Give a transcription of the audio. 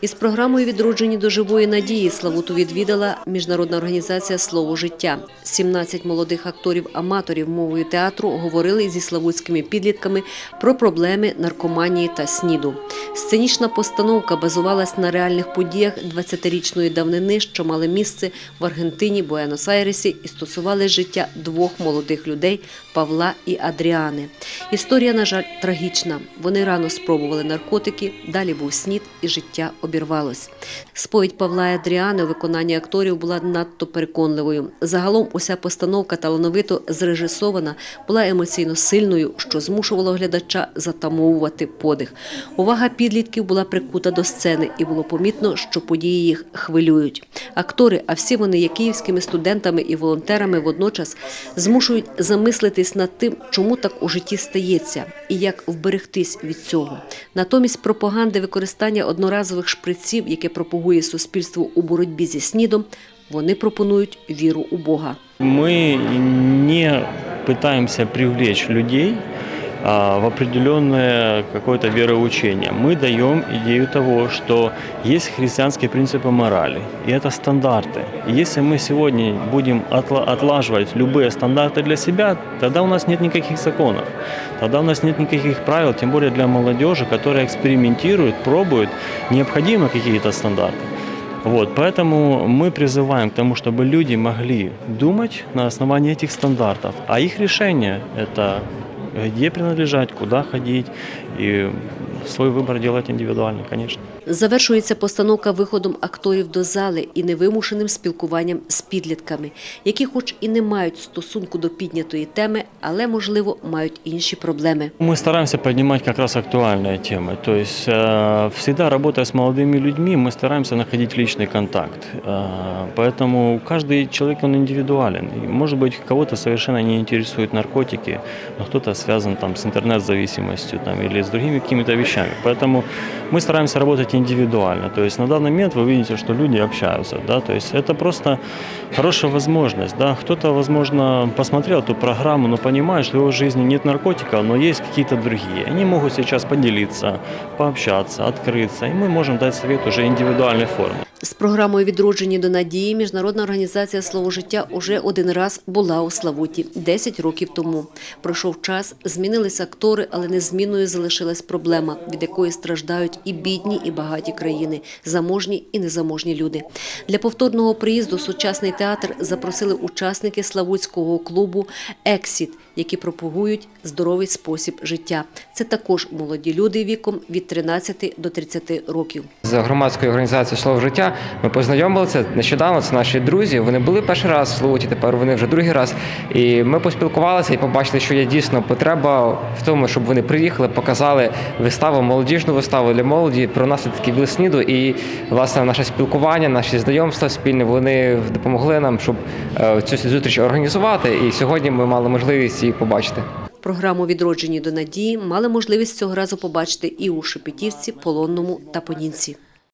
Із програмою «Відроджені до живої надії» Славуту відвідала міжнародна організація «Слово життя». 17 молодих акторів-аматорів мовою театру говорили зі славутськими підлітками про проблеми наркоманії та СНІДу. Сценічна постановка базувалась на реальних подіях 20-річної давнини, що мали місце в Аргентині, Буенос-Айресі і стосували життя двох молодих людей Павла і Адріани. Історія, на жаль, трагічна. Вони рано спробували наркотики, далі був снід і життя обірвалось. Сповідь Павла і Адріани у виконанні акторів була надто переконливою. Загалом уся постановка талановито зрежисована, була емоційно сильною, що змушувало глядача затамовувати подих. Увага підлітків була прикута до сцени, і було помітно, що події їх хвилюють. Актори, а всі вони є київськими студентами і волонтерами водночас змушують замислитись над тим, чому так у житті стається і як вберегтись від цього. Натомість пропаганди використання одноразових шприців, яке пропагує суспільство у боротьбі зі снідом, вони пропонують віру у Бога. Ми не намагаємося привлечь людей в определенное какое-то вероучение. Мы даем идею того, что есть христианские принципы морали, и это стандарты. И если мы сегодня будем отла- отлаживать любые стандарты для себя, тогда у нас нет никаких законов, тогда у нас нет никаких правил, тем более для молодежи, которая экспериментирует, пробует, необходимы какие-то стандарты. Вот, поэтому мы призываем к тому, чтобы люди могли думать на основании этих стандартов, а их решение – это где принадлежать, куда ходить, и свой выбор делать индивидуально, конечно. Завершується постановка виходом акторів до зали і невимушеним спілкуванням з підлітками, які, хоч і не мають стосунку до піднятої теми, але можливо мають інші проблеми. Мы стараемся поднимать как раз актуальные темы. То есть э, всегда работая с молодыми людьми, мы стараемся находить личный контакт. Э, поэтому каждый человек, он индивидуален. И, может быть, кого-то совершенно не интересуют наркотики, но кто-то связан там, с интернет-зависимостью там, или с другими какими-то вещами. Поэтому мы стараемся работать индивидуально. То есть на данный момент вы видите, что люди общаются. Да? То есть это просто хорошая возможность. Да? Кто-то, возможно, посмотрел эту программу, но понимает, что в его жизни нет наркотиков, но есть какие-то другие. Они могут сейчас поделиться, пообщаться, открыться, и мы можем дать совет уже индивидуальной формы. З програмою «Відроджені до надії» міжнародна організація «Слово життя» уже один раз була у Славуті – 10 років тому. Пройшов час, змінились актори, але незмінною залишилась проблема, від якої страждають і бідні, і багаті країни, заможні і незаможні люди. Для повторного приїзду сучасний театр запросили учасники Славутського клубу «Ексіт», які пропагують здоровий спосіб життя. Це також молоді люди віком від 13 до 30 років. З громадською організацією Слово життя ми познайомилися нещодавно. Це наші друзі. Вони були перший раз в Славуті, тепер вони вже другий раз. І ми поспілкувалися і побачили, що є дійсно потреба в тому, щоб вони приїхали, показали виставу, молодіжну виставу для молоді про наслідки Білосніду. І власне наше спілкування, наші знайомства спільні, вони допомогли нам, щоб е, цю зустріч організувати. І сьогодні ми мали можливість її побачити. Програму «Відроджені до надії» мали можливість цього разу побачити і у Шепетівці, Полонному та Понінці.